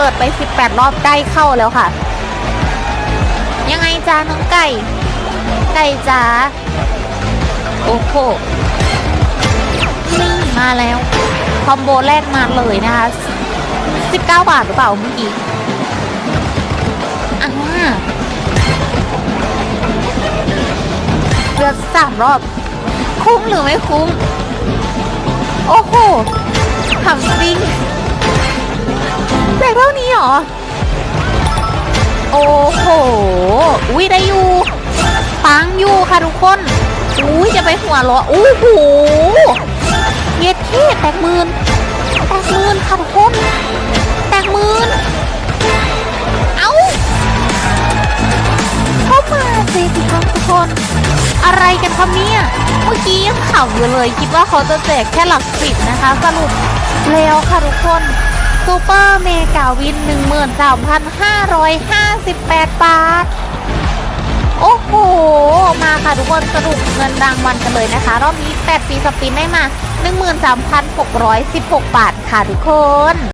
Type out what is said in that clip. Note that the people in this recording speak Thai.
เปิดไป 18 รอบใกล้เข้าแล้วค่ะ ยังไงจ้าน้องไก่ ไก่จ้าโอ้โหนี่มาแล้ว คอมโบแรกมาเลยนะคะ 19 บาทหรือเปล่าเมื่อกี้อ่าเดือดสามรอบ คุ้มหรือไม่คุ้ม โอ้โหถามจริง กเท่านี้เหรอ โอ้โหอุ้ยได้อยู่ปังอยู่ค่ะทุกคนอุ้ยจะไปหัวเราะโอ้โหเย็ดเท่แตกหมื่นแตกหมื่นค่ะทุกคนแตกหมื่นเอ้าเข้ามาสิครับทุกคน อะไรกันครับเนี่ยเมื่อกี้ยังขำอยู่เลย คิดว่าเขาจะแจกแค่หลักสิบนะคะ สรุปแล้วค่ะทุกคน ซูเปอร์เมกาวิน 13,558 บาท โอ้โห มาค่ะทุกคนสรุปเงินรางวัลกันเลยนะคะ รอบนี้8ปีสปินได้มา 13,616 บาทค่ะทุกคน